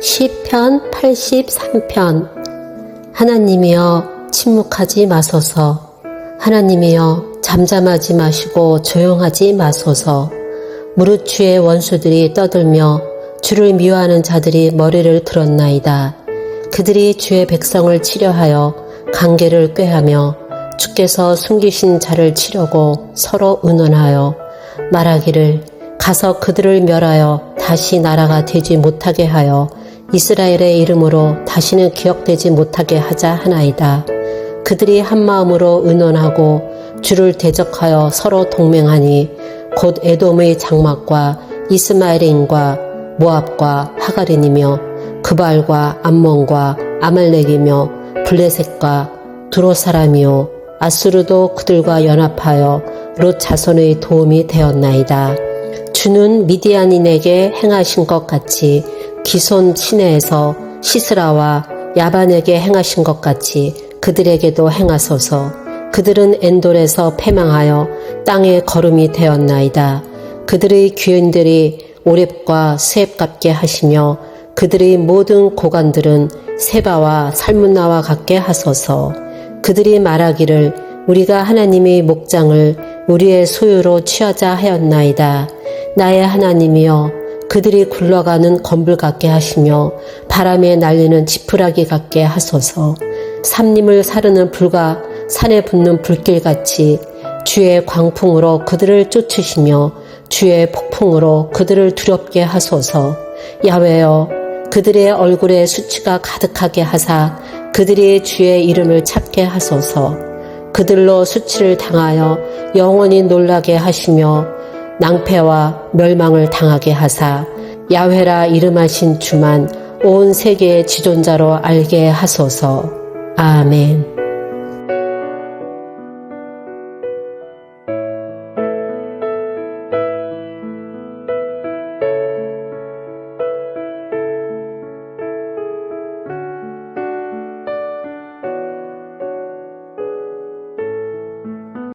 시편 83편. 하나님이여 침묵하지 마소서. 하나님이여 잠잠하지 마시고 조용하지 마소서. 무릇 주의 원수들이 떠들며 주를 미워하는 자들이 머리를 들었나이다. 그들이 주의 백성을 치려하여 관계를 꾀하며 주께서 숨기신 자를 치려고 서로 의논하여 말하기를 가서 그들을 멸하여 다시 나라가 되지 못하게 하여 이스라엘의 이름으로 다시는 기억되지 못하게 하자 하나이다. 그들이 한 마음으로 의논하고 주를 대적하여 서로 동맹하니 곧 에돔의 장막과 이스마엘인과 모압과 하가린이며 그발과 암몬과 아말렉이며 블레셋과 두로 사람이요 아수르도 그들과 연합하여 롯 자손의 도움이 되었나이다. 주는 미디안인에게 행하신 것 같이 기손 시내에서 시스라와 야반에게 행하신 것 같이 그들에게도 행하소서. 그들은 엔돌에서 패망하여 땅의 거름이 되었나이다. 그들의 귀인들이 오랩과 같게 하시며 그들의 모든 고관들은 세바와 살문나와 같게 하소서. 그들이 말하기를 우리가 하나님의 목장을 우리의 소유로 취하자 하였나이다. 나의 하나님이여 그들이 굴러가는 건불 같게 하시며 바람에 날리는 지푸라기 같게 하소서. 삼림을 사르는 불과 산에 붙는 불길같이 주의 광풍으로 그들을 쫓으시며 주의 폭풍으로 그들을 두렵게 하소서. 야외여 그들의 얼굴에 수치가 가득하게 하사 그들이 주의 이름을 찾게 하소서. 그들로 수치를 당하여 영원히 놀라게 하시며 낭패와 멸망을 당하게 하사 야훼라 이름하신 주만 온 세계의 지존자로 알게 하소서. 아멘.